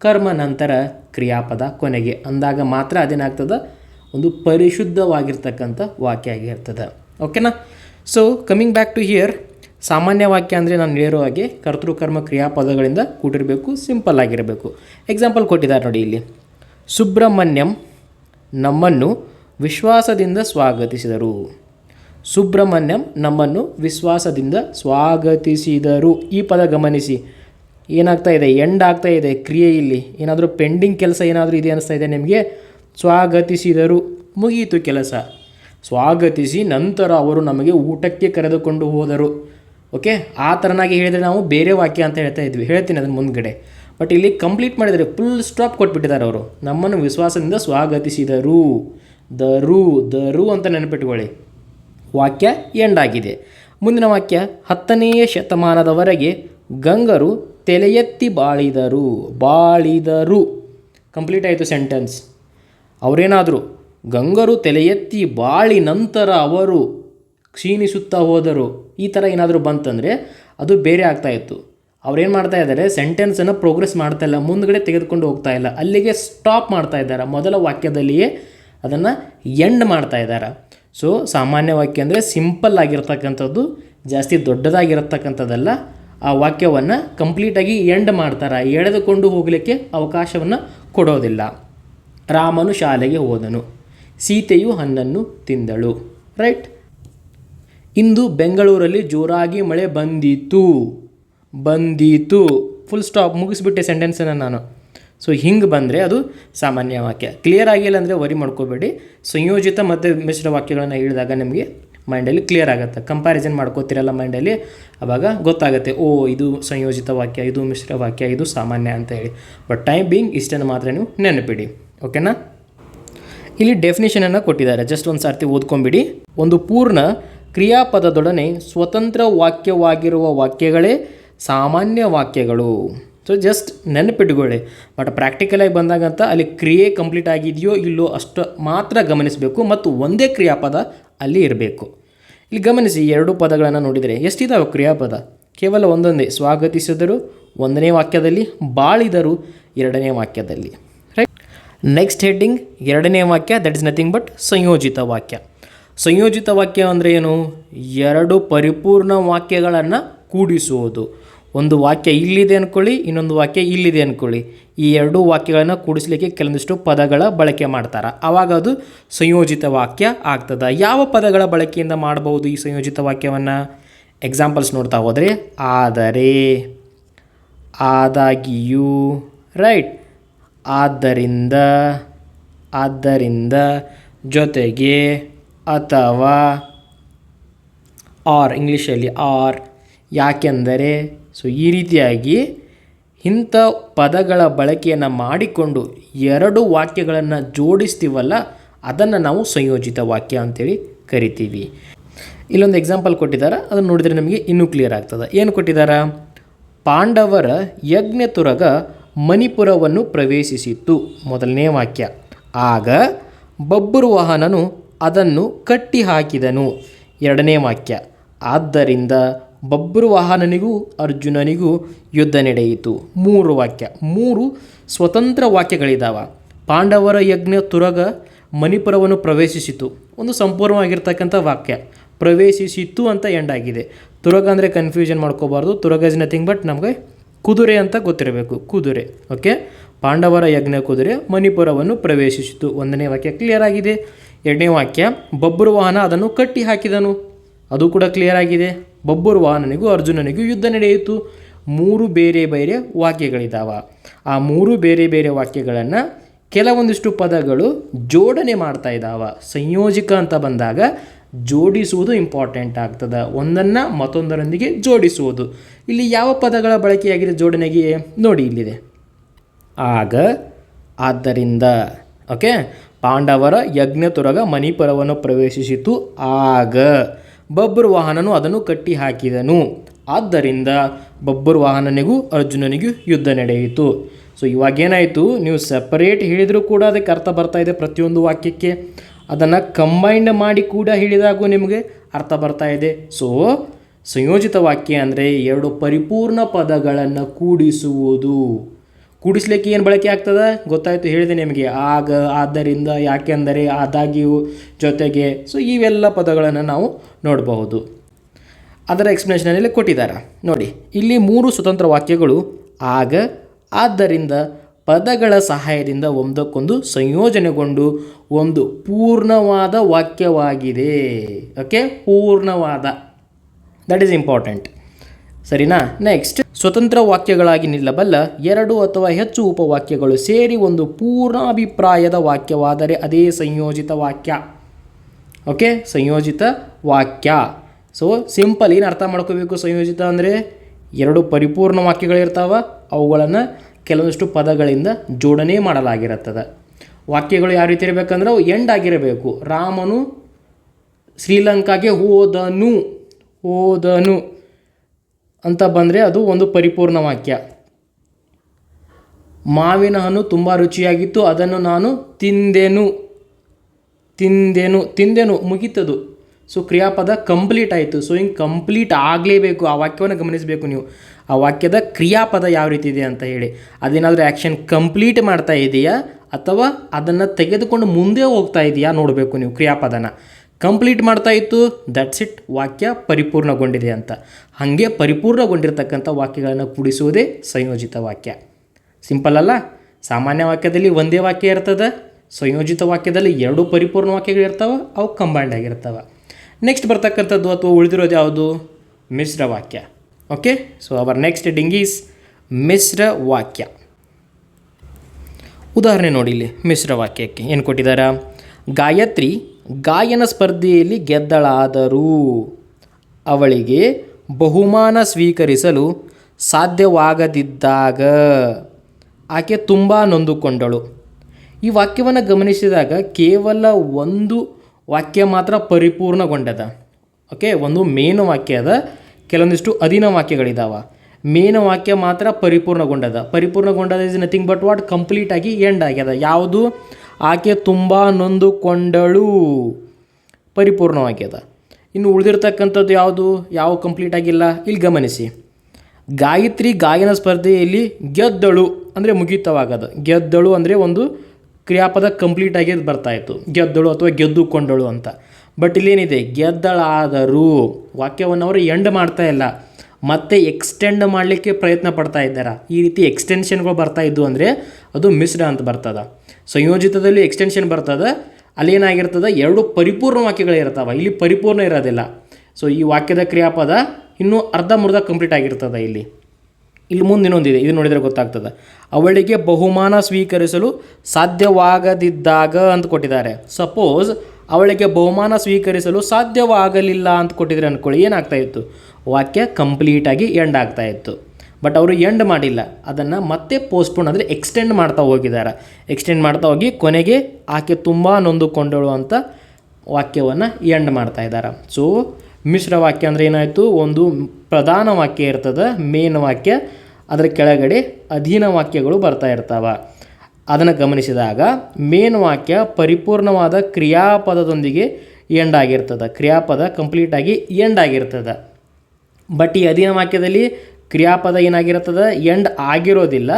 ಕರ್ಮ ನಂತರ ಕ್ರಿಯಾಪದ ಕೊನೆಗೆ ಅಂದಾಗ ಮಾತ್ರ ಅದೇನಾಗ್ತದೆ? ಒಂದು ಪರಿಶುದ್ಧವಾಗಿರ್ತಕ್ಕಂಥ ವಾಕ್ಯ ಆಗಿರ್ತದೆ ಓಕೆನಾ so coming back to here ಸಾಮಾನ್ಯ ವಾಕ್ಯ ಅಂದರೆ ನಾನು ಹೇಳಿರೋ ಹಾಗೆ ಕರ್ತೃಕರ್ಮ ಕ್ರಿಯಾಪದಗಳಿಂದ ಕೂಡಿರಬೇಕು ಸಿಂಪಲ್ ಆಗಿರಬೇಕು. ಎಕ್ಸಾಂಪಲ್ ಕೊಟ್ಟಿದ್ದಾರೆ ನೋಡಿ ಇಲ್ಲಿ. ಸುಬ್ರಹ್ಮಣ್ಯಂ ನಮ್ಮನ್ನು ವಿಶ್ವಾಸದಿಂದ ಸ್ವಾಗತಿಸಿದರು. ಸುಬ್ರಹ್ಮಣ್ಯಂ ನಮ್ಮನ್ನು ವಿಶ್ವಾಸದಿಂದ ಸ್ವಾಗತಿಸಿದರು. ಈ ಪದ ಗಮನಿಸಿ. ಏನಾಗ್ತಾ ಇದೆ? ಎಂಡ್ ಆಗ್ತಾ ಇದೆ. ಕ್ರಿಯೆ ಇಲ್ಲಿ. ಏನಾದರೂ ಪೆಂಡಿಂಗ್ ಕೆಲಸ ಏನಾದರೂ ಇದೆ ಅನಿಸ್ತಾ ಇದೆ ನಿಮಗೆ? ಸ್ವಾಗತಿಸಿದರು. ಮುಗಿಯಿತು ಕೆಲಸ. ಸ್ವಾಗತಿಸಿ ನಂತರ ಅವರು ನಮಗೆ ಊಟಕ್ಕೆ ಕರೆದುಕೊಂಡು ಹೋದರು. ಓಕೆ? ಆ ಥರನಾಗಿ ಹೇಳಿದರೆ ನಾವು ಬೇರೆ ವಾಕ್ಯ ಅಂತ ಹೇಳ್ತಾ ಇದ್ವಿ. ಹೇಳ್ತೀನಿ ಅದನ್ನು ಮುಂದ್ಗಡೆ. ಬಟ್ ಇಲ್ಲಿ ಕಂಪ್ಲೀಟ್ ಮಾಡಿದರೆ ಫುಲ್ ಸ್ಟಾಪ್ ಕೊಟ್ಬಿಟ್ಟಿದ್ದಾರೆ ಅವರು. ನಮ್ಮನ್ನು ವಿಶ್ವಾಸದಿಂದ ಸ್ವಾಗತಿಸಿದರು. ದರು ದರು ಅಂತ ನೆನಪಿಟ್ಕೊಳ್ಳಿ. ವಾಕ್ಯ ಎಂಡ್ ಆಗಿದೆ ಮುಂದಿನ ವಾಕ್ಯ, ಹತ್ತನೆಯ ಶತಮಾನದವರೆಗೆ ಗಂಗರು ತಲೆ ಎತ್ತಿ ಬಾಳಿದರು. ಬಾಳಿದರು. ಕಂಪ್ಲೀಟ್ ಆಯಿತು ಸೆಂಟೆನ್ಸ್ ಅವರೇನಾದರೂ, ಗಂಗರು ತಲೆಯೆತ್ತಿ ಬಾಳಿ ನಂತರ ಅವರು ಕ್ಷೀಣಿಸುತ್ತಾ ಹೋದರು. ಈ ಥರ ಏನಾದರೂ ಬಂತಂದರೆ ಅದು ಬೇರೆ ಆಗ್ತಾ ಇತ್ತು. ಅವ್ರೇನು ಮಾಡ್ತಾ ಇದ್ದಾರೆ ಸೆಂಟೆನ್ಸನ್ನು ಪ್ರೋಗ್ರೆಸ್ ಮಾಡ್ತಾ ಇಲ್ಲ, ಮುಂದಗಡೆ ತೆಗೆದುಕೊಂಡು ಹೋಗ್ತಾ ಇಲ್ಲ, ಅಲ್ಲಿಗೆ ಸ್ಟಾಪ್ ಮಾಡ್ತಾ ಇದ್ದಾರೆ. ಮೊದಲ ವಾಕ್ಯದಲ್ಲಿಯೇ ಅದನ್ನು ಎಂಡ್ ಮಾಡ್ತಾ ಇದ್ದಾರೆ. ಸೊ ಸಾಮಾನ್ಯ ವಾಕ್ಯ ಅಂದರೆ ಸಿಂಪಲ್ ಆಗಿರ್ತಕ್ಕಂಥದ್ದು, ಜಾಸ್ತಿ ದೊಡ್ಡದಾಗಿರತಕ್ಕಂಥದ್ದಲ್ಲ, ಆ ವಾಕ್ಯವನ್ನು ಕಂಪ್ಲೀಟಾಗಿ ಎಂಡ್ ಮಾಡ್ತಾರೆ. ಎಳೆದುಕೊಂಡು ಹೋಗಲಿಕ್ಕೆ ಅವಕಾಶವನ್ನು ಕೊಡೋದಿಲ್ಲ. ರಾಮನು ಶಾಲೆಗೆ ಹೋದನು. ಸೀತೆಯು ಹಣ್ಣನ್ನು ತಿಂದಳು. ರೈಟ್ ಇಂದು ಬೆಂಗಳೂರಲ್ಲಿ ಜೋರಾಗಿ ಮಳೆ ಬಂದಿತು ಬಂದೀತು. ಫುಲ್ ಸ್ಟಾಪ್ ಮುಗಿಸ್ಬಿಟ್ಟೆ ಸೆಂಟೆನ್ಸನ್ನು ನಾನು. ಸೊ ಹಿಂಗೆ ಬಂದರೆ ಅದು ಸಾಮಾನ್ಯ ವಾಕ್ಯ. ಕ್ಲಿಯರ್ ಆಗಿಲ್ಲ ಅಂದರೆ ವರಿ ಮಾಡ್ಕೋಬೇಡಿ. ಸಂಯೋಜಿತ ಮತ್ತು ಮಿಶ್ರ ವಾಕ್ಯಗಳನ್ನು ಹೇಳಿದಾಗ ನಿಮಗೆ ಮೈಂಡಲ್ಲಿ ಕ್ಲಿಯರ್ ಆಗುತ್ತೆ. ಕಂಪ್ಯಾರಿಸನ್ ಮಾಡ್ಕೋತಿರಲ್ಲ ಮೈಂಡಲ್ಲಿ ಆವಾಗ ಗೊತ್ತಾಗುತ್ತೆ, ಓ, ಇದು ಸಂಯೋಜಿತ ವಾಕ್ಯ, ಇದು ಮಿಶ್ರ ವಾಕ್ಯ, ಇದು ಸಾಮಾನ್ಯ ಅಂತ ಹೇಳಿ. ಬಟ್ ಟೈಮ್ ಬೀಂಗ್ ಇಷ್ಟನ್ನು ಮಾತ್ರ ನೀವು ನೆನಪಿಡಿ. ಓಕೆನಾ ಇಲ್ಲಿ ಡೆಫಿನೇಷನನ್ನು ಕೊಟ್ಟಿದ್ದಾರೆ. ಜಸ್ಟ್ ಒಂದು ಸರ್ತಿ ಓದ್ಕೊಂಬಿಡಿ ಒಂದು ಪೂರ್ಣ ಕ್ರಿಯಾಪದದೊಡನೆ ಸ್ವತಂತ್ರ ವಾಕ್ಯವಾಗಿರುವ ವಾಕ್ಯಗಳೇ ಸಾಮಾನ್ಯ ವಾಕ್ಯಗಳು. ಸೊ ಜಸ್ಟ್ ನೆನಪಿಟ್ಕೊಳ್ಳಿ. ಬಟ್ ಪ್ರಾಕ್ಟಿಕಲಾಗಿ ಬಂದಾಗಂತ ಅಲ್ಲಿ ಕ್ರಿಯೆ ಕಂಪ್ಲೀಟ್ ಆಗಿದೆಯೋ ಇಲ್ಲೋ ಅಷ್ಟು ಮಾತ್ರ ಗಮನಿಸಬೇಕು ಮತ್ತು ಒಂದೇ ಕ್ರಿಯಾಪದ ಅಲ್ಲಿ ಇರಬೇಕು. ಇಲ್ಲಿ ಗಮನಿಸಿ ಎರಡು ಪದಗಳನ್ನು ನೋಡಿದರೆ ಎಷ್ಟಿದಾವೆ ಕ್ರಿಯಾಪದ? ಕೇವಲ ಒಂದೊಂದೇ. ಸ್ವಾಗತಿಸಿದರು ಒಂದನೇ ವಾಕ್ಯದಲ್ಲಿ, ಬಾಳಿದರು ಎರಡನೇ ವಾಕ್ಯದಲ್ಲಿ. ರೈಟ್ ನೆಕ್ಸ್ಟ್ ಹೆಡ್ಡಿಂಗ್ ಎರಡನೇ ವಾಕ್ಯ ದಟ್ ಇಸ್ ನಥಿಂಗ್ ಬಟ್ ಸಂಯೋಜಿತ ವಾಕ್ಯ. ಸಂಯೋಜಿತ ವಾಕ್ಯ ಅಂದರೆ ಏನು? ಎರಡು ಪರಿಪೂರ್ಣ ವಾಕ್ಯಗಳನ್ನು ಕೂಡಿಸುವುದು ಒಂದು ವಾಕ್ಯ ಇಲ್ಲಿದೆ ಅಂದ್ಕೊಳ್ಳಿ ಇನ್ನೊಂದು ವಾಕ್ಯ ಇಲ್ಲಿದೆ ಅಂದ್ಕೊಳ್ಳಿ ಈ ಎರಡೂ ವಾಕ್ಯಗಳನ್ನು ಕೂಡಿಸಲಿಕ್ಕೆ ಕೆಲವೊಂದಿಷ್ಟು ಪದಗಳ ಬಳಕೆ ಮಾಡ್ತಾರೆ. ಆವಾಗ ಅದು ಸಂಯೋಜಿತ ವಾಕ್ಯ ಆಗ್ತದೆ. ಯಾವ ಪದಗಳ ಬಳಕೆಯಿಂದ ಮಾಡಬಹುದು ಈ ಸಂಯೋಜಿತ ವಾಕ್ಯವನ್ನು? ಎಕ್ಸಾಂಪಲ್ಸ್ ನೋಡ್ತಾ ಹೋದರೆ, ಆದರೆ, ಆದಾಗಿಯೂ ರೈಟ್ ಆದ್ದರಿಂದ ಆದ್ದರಿಂದ, ಜೊತೆಗೆ, ಅಥವಾ ಆರ್ ಇಂಗ್ಲೀಷಲ್ಲಿ ಆರ್ ಯಾಕೆಂದರೆ ಸೊ ಈ ರೀತಿಯಾಗಿ ಇಂಥ ಪದಗಳ ಬಳಕೆಯನ್ನು ಮಾಡಿಕೊಂಡು ಎರಡು ವಾಕ್ಯಗಳನ್ನು ಜೋಡಿಸ್ತೀವಲ್ಲ, ಅದನ್ನು ನಾವು ಸಂಯೋಜಿತ ವಾಕ್ಯ ಅಂತೇಳಿ ಕರಿತೀವಿ. ಇಲ್ಲೊಂದು ಎಕ್ಸಾಂಪಲ್ ಕೊಟ್ಟಿದ್ದಾರೆ ಅದನ್ನು ನೋಡಿದರೆ ನಮಗೆ ಇನ್ನೂ ಕ್ಲಿಯರ್ ಆಗ್ತದೆ. ಏನು ಕೊಟ್ಟಿದ್ದಾರೆ ಪಾಂಡವರ ಯಜ್ಞ ತುರಗ ಮಣಿಪುರವನ್ನು ಪ್ರವೇಶಿಸಿತ್ತು ಮೊದಲನೇ ವಾಕ್ಯ. ಆಗ ಬಬ್ಬರು ವಾಹನನು ಅದನ್ನು ಕಟ್ಟಿ ಹಾಕಿದನು ಎರಡನೇ ವಾಕ್ಯ. ಆದ್ದರಿಂದ ಬಬ್ಬರು ವಾಹನನಿಗೂ ಅರ್ಜುನನಿಗೂ ಯುದ್ಧ ನಡೆಯಿತು. ಮೂರು ವಾಕ್ಯ. ಮೂರು ಸ್ವತಂತ್ರ ವಾಕ್ಯಗಳಿದ್ದಾವೆ ಪಾಂಡವರ ಯಜ್ಞ ತುರಗ ಮಣಿಪುರವನ್ನು ಪ್ರವೇಶಿಸಿತು. ಒಂದು ಸಂಪೂರ್ಣವಾಗಿರ್ತಕ್ಕಂಥ ವಾಕ್ಯ. ಪ್ರವೇಶಿಸಿತು ಅಂತ ಎಂಡ್ ಆಗಿದೆ. ತುರಗ ಅಂದರೆ ಕನ್ಫ್ಯೂಷನ್ ಮಾಡ್ಕೋಬಾರ್ದು. ತುರಗ ಇಸ್ ನಥಿಂಗ್ ಬಟ್ ನಮಗೆ ಕುದುರೆ ಅಂತ ಗೊತ್ತಿರಬೇಕು. ಕುದುರೆ ಓಕೆ ಪಾಂಡವರ ಯಜ್ಞ ಕುದುರೆ ಮಣಿಪುರವನ್ನು ಪ್ರವೇಶಿಸಿತು. ಒಂದನೇ ವಾಕ್ಯ ಕ್ಲಿಯರ್ ಆಗಿದೆ. ಎರಡನೇ ವಾಕ್ಯ ಬಬ್ಬರು ವಾಹನ ಅದನ್ನು ಕಟ್ಟಿ ಹಾಕಿದನು ಅದು ಕೂಡ ಕ್ಲಿಯರ್ ಆಗಿದೆ. ಬಬ್ಬರು ವಾಹನನಿಗೂ ಅರ್ಜುನನಿಗೂ ಯುದ್ಧ ನಡೆಯಿತು. ಮೂರು ಬೇರೆ ಬೇರೆ ವಾಕ್ಯಗಳಿದ್ದಾವೆ ಆ ಮೂರು ಬೇರೆ ಬೇರೆ ವಾಕ್ಯಗಳನ್ನು ಕೆಲವೊಂದಿಷ್ಟು ಪದಗಳು ಜೋಡಣೆ ಮಾಡ್ತಾ ಇದ್ದಾವೆ ಸಂಯೋಜಕ ಅಂತ ಬಂದಾಗ ಜೋಡಿಸುವುದು ಇಂಪಾರ್ಟೆಂಟ್ ಆಗ್ತದೆ. ಒಂದನ್ನು ಮತ್ತೊಂದರೊಂದಿಗೆ ಜೋಡಿಸುವುದು. ಇಲ್ಲಿ ಯಾವ ಪದಗಳ ಬಳಕೆಯಾಗಿದೆ ಜೋಡಣೆಗೆ? ನೋಡಿ ಇಲ್ಲಿದೆ. ಆಗ ಆದ್ದರಿಂದ ಓಕೆ ಪಾಂಡವರ ಯಜ್ಞ ತುರಗ ಮಣಿಪುರವನ್ನು ಪ್ರವೇಶಿಸಿತು. ಆಗ ಬಬ್ಬರು ವಾಹನನು ಅದನ್ನು ಕಟ್ಟಿ ಹಾಕಿದನು ಆದ್ದರಿಂದ ಬಬ್ಬರ್ ವಾಹನನಿಗೂ ಅರ್ಜುನನಿಗೂ ಯುದ್ಧ ನಡೆಯಿತು. ಸೊ ಇವಾಗ ಏನಾಯಿತು ನೀವು ಸಪರೇಟ್ ಹೇಳಿದರೂ ಕೂಡ ಅದಕ್ಕೆ ಅರ್ಥ ಬರ್ತಾ ಇದೆ ಪ್ರತಿಯೊಂದು ವಾಕ್ಯಕ್ಕೆ. ಅದನ್ನು ಕಂಬೈಂಡ್ ಮಾಡಿ ಕೂಡ ಹೇಳಿದಾಗೂ ನಿಮಗೆ ಅರ್ಥ ಬರ್ತಾ ಇದೆ. ಸೊ ಸಂಯೋಜಿತ ವಾಕ್ಯ ಅಂದರೆ ಎರಡು ಪರಿಪೂರ್ಣ ಪದಗಳನ್ನು ಕೂಡಿಸುವುದು. ಕೂಡಿಸ್ಲಿಕ್ಕೆ ಏನು ಬಳಕೆ ಆಗ್ತದೆ? ಗೊತ್ತಾಯಿತು, ಹೇಳಿದೆ ನಿಮಗೆ. ಆಗ ಆದ್ದರಿಂದ ಯಾಕೆಂದರೆ ಆದಾಗ್ಯೂ ಜೊತೆಗೆ, ಸೊ ಇವೆಲ್ಲ ಪದಗಳನ್ನು ನಾವು ನೋಡಬಹುದು. ಅದರ ಎಕ್ಸ್ಪ್ಲನೇಷನಲ್ಲಿ ಕೊಟ್ಟಿದ್ದಾರೆ ನೋಡಿ, ಇಲ್ಲಿ ಮೂರು ಸ್ವತಂತ್ರ ವಾಕ್ಯಗಳು, ಆಗ, ಆದ್ದರಿಂದ ಪದಗಳ ಸಹಾಯದಿಂದ ಒಂದಕ್ಕೊಂದು ಸಂಯೋಜನೆಗೊಂಡು ಒಂದು ಪೂರ್ಣವಾದ ವಾಕ್ಯವಾಗಿದೆ. ಓಕೆ ಪೂರ್ಣವಾದ. ದಟ್ ಈಸ್ ಇಂಪಾರ್ಟೆಂಟ್ ಸರಿನಾ? ನೆಕ್ಸ್ಟ್ ಸ್ವತಂತ್ರ ವಾಕ್ಯಗಳಾಗಿ ನಿಲ್ಲಬಲ್ಲ ಎರಡು ಅಥವಾ ಹೆಚ್ಚು ಉಪವಾಕ್ಯಗಳು ಸೇರಿ ಒಂದು ಪೂರ್ಣಾಭಿಪ್ರಾಯದ ವಾಕ್ಯವಾದರೆ ಅದೇ ಸಂಯೋಜಿತ ವಾಕ್ಯ. ಓಕೆ ಸಂಯೋಜಿತ ವಾಕ್ಯ. ಸೊ ಸಿಂಪಲ್ ಏನು ಅರ್ಥ ಮಾಡ್ಕೋಬೇಕು ಸಂಯೋಜಿತ ಅಂದರೆ? ಎರಡು ಪರಿಪೂರ್ಣ ವಾಕ್ಯಗಳಿರ್ತಾವ, ಅವುಗಳನ್ನು ಕೆಲವೊಂದಿಷ್ಟು ಪದಗಳಿಂದ ಜೋಡಣೆ ಮಾಡಲಾಗಿರುತ್ತದೆ. ವಾಕ್ಯಗಳು ಯಾವ ರೀತಿ ಇರಬೇಕಂದ್ರೆ ಅವು ಎಂಡ್ ಆಗಿರಬೇಕು. ರಾಮನು ಶ್ರೀಲಂಕಾಗೆ ಹೋದನು. ಹೋದನು. ಅಂತ ಬಂದರೆ ಅದು ಒಂದು ಪರಿಪೂರ್ಣ ವಾಕ್ಯ. ಮಾವಿನ ಹಣ್ಣು ತುಂಬ ರುಚಿಯಾಗಿತ್ತು, ಅದನ್ನು ನಾನು ತಿಂದೆನು. ತಿಂದೆನು ತಿಂದೆನು ಮುಗೀತದು. ಸೊ ಕ್ರಿಯಾಪದ ಕಂಪ್ಲೀಟ್ ಆಯಿತು. ಸೊ ಹಿಂಗೆ ಕಂಪ್ಲೀಟ್ ಆಗಲೇಬೇಕು. ಆ ವಾಕ್ಯವನ್ನು ಗಮನಿಸಬೇಕು ನೀವು. ಆ ವಾಕ್ಯದ ಕ್ರಿಯಾಪದ ಯಾವ ರೀತಿ ಇದೆ ಅಂತ ಹೇಳಿ. ಅದೇನಾದರೂ ಆ್ಯಕ್ಷನ್ ಕಂಪ್ಲೀಟ್ ಮಾಡ್ತಾ ಇದೆಯಾ? ಅಥವಾ ಅದನ್ನು ತೆಗೆದುಕೊಂಡು ಮುಂದೆ ಹೋಗ್ತಾ ಇದೆಯಾ? ನೋಡಬೇಕು ನೀವು ಕ್ರಿಯಾಪದನ. ಕಂಪ್ಲೀಟ್ ಮಾಡ್ತಾ ಇತ್ತು. ದಟ್ಸ್ ಇಟ್ ವಾಕ್ಯ ಪರಿಪೂರ್ಣಗೊಂಡಿದೆ ಅಂತ. ಹಾಗೆ ಪರಿಪೂರ್ಣಗೊಂಡಿರ್ತಕ್ಕಂಥ ವಾಕ್ಯಗಳನ್ನು ಕೂಡಿಸುವುದೇ ಸಂಯೋಜಿತ ವಾಕ್ಯ. ಸಿಂಪಲ್ ಅಲ್ಲ? ಸಾಮಾನ್ಯ ವಾಕ್ಯದಲ್ಲಿ ಒಂದೇ ವಾಕ್ಯ ಇರ್ತದೆ. ಸಂಯೋಜಿತ ವಾಕ್ಯದಲ್ಲಿ ಎರಡು ಪರಿಪೂರ್ಣ ವಾಕ್ಯಗಳು ಇರ್ತಾವೆ, ಅವು ಕಂಬೈಂಡ್ ಆಗಿರ್ತಾವೆ. ನೆಕ್ಸ್ಟ್ ಬರ್ತಕ್ಕಂಥದ್ದು ಅಥವಾ ಉಳಿದಿರೋದು ಯಾವುದು? ಮಿಶ್ರ ವಾಕ್ಯ. Okay so our next thing ಮಿಶ್ರ ವಾಕ್ಯ. ಉದಾಹರಣೆ ನೋಡಿ ಇಲ್ಲಿ, ಮಿಶ್ರ ವಾಕ್ಯಕ್ಕೆ ಏನು ಕೊಟ್ಟಿದ್ದಾರೆ ಗಾಯತ್ರಿ ಗಾಯನ ಸ್ಪರ್ಧೆಯಲ್ಲಿ ಗೆದ್ದಳಾದರೂ. ಅವಳಿಗೆ ಬಹುಮಾನ ಸ್ವೀಕರಿಸಲು ಸಾಧ್ಯವಾಗದಿದ್ದಾಗ ಆಕೆ ತುಂಬ ನೊಂದುಕೊಂಡಳು. ಈ ವಾಕ್ಯವನ್ನು ಗಮನಿಸಿದಾಗ ಕೇವಲ ಒಂದು ವಾಕ್ಯ ಮಾತ್ರ ಪರಿಪೂರ್ಣಗೊಂಡದ. ಓಕೆ, ಒಂದು ಮೇನ್ ವಾಕ್ಯ ಅದ, ಕೆಲವೊಂದಿಷ್ಟು ಅಧೀನ ವಾಕ್ಯಗಳಿದ್ದಾವೆ ಮೇನ್ ವಾಕ್ಯ ಮಾತ್ರ ಪರಿಪೂರ್ಣಗೊಂಡದ. ಪರಿಪೂರ್ಣಗೊಂಡದ ಇಸ್ ನಥಿಂಗ್ ಬಟ್ ವಾಟ್ ಕಂಪ್ಲೀಟಾಗಿ ಎಂಡ್ ಆಗ್ಯದ ಯಾವುದು? ಆಕೆ ತುಂಬ ನೊಂದುಕೊಂಡಳು. ಪರಿಪೂರ್ಣವಾಗ್ಯದ. ಇನ್ನು ಉಳಿದಿರ್ತಕ್ಕಂಥದ್ದು ಯಾವುದು? ಯಾವ ಕಂಪ್ಲೀಟ್ ಆಗಿಲ್ಲ. ಇಲ್ಲಿ ಗಮನಿಸಿ. ಗಾಯತ್ರಿ ಗಾಯನ ಸ್ಪರ್ಧೆಯಲ್ಲಿ ಗೆದ್ದಳು ಅಂದರೆ ಮುಗಿತವಾಗದ. ಗೆದ್ದಳು ಅಂದರೆ ಒಂದು ಕ್ರಿಯಾಪದ ಕಂಪ್ಲೀಟ್ ಆಗಿ ಬರ್ತಾ ಇತ್ತು. ಗೆದ್ದಳು ಅಥವಾ ಗೆದ್ದುಕೊಂಡಳು ಅಂತ. ಬಟ್ ಇಲ್ಲೇನಿದೆ ಗೆದ್ದಳಾದರೂ. ವಾಕ್ಯವನ್ನು ಅವರು ಎಂಡ್ ಮಾಡ್ತಾ ಇಲ್ಲ. ಮತ್ತೆ ಎಕ್ಸ್ಟೆಂಡ್ ಮಾಡಲಿಕ್ಕೆ ಪ್ರಯತ್ನ ಪಡ್ತಾ ಇದ್ದಾರೆ? ಈ ರೀತಿ ಎಕ್ಸ್ಟೆನ್ಷನ್ಗಳು ಬರ್ತಾ ಇದ್ದು ಅಂದರೆ ಅದು ಮಿಸ್ಡ್ ಅಂತ ಬರ್ತದೆ. ಸಂಯೋಜಿತದಲ್ಲಿ ಎಕ್ಸ್ಟೆನ್ಷನ್ ಬರ್ತದೆ, ಅಲ್ಲೇನಾಗಿರ್ತದೆ? ಎರಡು ಪರಿಪೂರ್ಣ ವಾಕ್ಯಗಳು ಇರ್ತಾವೆ ಇಲ್ಲಿ ಪರಿಪೂರ್ಣ ಇರೋದಿಲ್ಲ. ಸೊ ಈ ವಾಕ್ಯದ ಕ್ರಿಯಾಪದ ಇನ್ನೂ ಅರ್ಧ ಮುರ್ಧ ಕಂಪ್ಲೀಟ್ ಆಗಿರ್ತದೆ ಇಲ್ಲಿ. ಇಲ್ಲಿ ಮುಂದೆ ಇನ್ನೊಂದಿದೆ ಇದು. ನೋಡಿದರೆ ಗೊತ್ತಾಗ್ತದೆ. ಅವಳಿಗೆ ಬಹುಮಾನ ಸ್ವೀಕರಿಸಲು ಸಾಧ್ಯವಾಗದಿದ್ದಾಗ ಅಂತ ಕೊಟ್ಟಿದ್ದಾರೆ. ಸಪೋಸ್ ಅವಳಿಗೆ ಬಹುಮಾನ ಸ್ವೀಕರಿಸಲು ಸಾಧ್ಯವಾಗಲಿಲ್ಲ ಅಂತ ಕೊಟ್ಟಿದ್ರೆ ಅಂದ್ಕೊಳ್ಳಿ ಏನಾಗ್ತಾ ಇತ್ತು? ವಾಕ್ಯ ಕಂಪ್ಲೀಟಾಗಿ ಎಂಡ್ ಆಗ್ತಾ ಇತ್ತು. ಬಟ್ ಅವರು ಎಂಡ್ ಮಾಡಿಲ್ಲ. ಅದನ್ನು ಮತ್ತೆ ಪೋಸ್ಟ್ಪೋನ್ ಅಂದರೆ ಎಕ್ಸ್ಟೆಂಡ್ ಮಾಡ್ತಾ ಹೋಗಿದ್ದಾರೆ. ಎಕ್ಸ್ಟೆಂಡ್ ಮಾಡ್ತಾ ಹೋಗಿ ಕೊನೆಗೆ ಆಕೆ ತುಂಬ ನೊಂದುಕೊಂಡಳು ಅಂತ ವಾಕ್ಯವನ್ನು ಎಂಡ್ ಮಾಡ್ತಾ ಇದ್ದಾರೆ. ಸೊ ಮಿಶ್ರ ವಾಕ್ಯ ಅಂದರೆ ಏನಾಯಿತು? ಒಂದು ಪ್ರಧಾನ ವಾಕ್ಯ ಇರ್ತದೆ ಮೇನ್ ವಾಕ್ಯ. ಅದರ ಕೆಳಗಡೆ ಅಧೀನ ವಾಕ್ಯಗಳು ಬರ್ತಾ ಇರ್ತಾವೆ. ಅದನ್ನು ಗಮನಿಸಿದಾಗ ಮೇನ್ ವಾಕ್ಯ ಪರಿಪೂರ್ಣವಾದ ಕ್ರಿಯಾಪದದೊಂದಿಗೆ ಎಂಡ್ ಆಗಿರ್ತದೆ. ಕ್ರಿಯಾಪದ ಕಂಪ್ಲೀಟಾಗಿ ಎಂಡ್ ಆಗಿರ್ತದೆ. ಬಟ್ ಈ ಅಧೀನ ವಾಕ್ಯದಲ್ಲಿ ಕ್ರಿಯಾಪದ ಏನಾಗಿರ್ತದೆ ಎಂಡ್ ಆಗಿರೋದಿಲ್ಲ.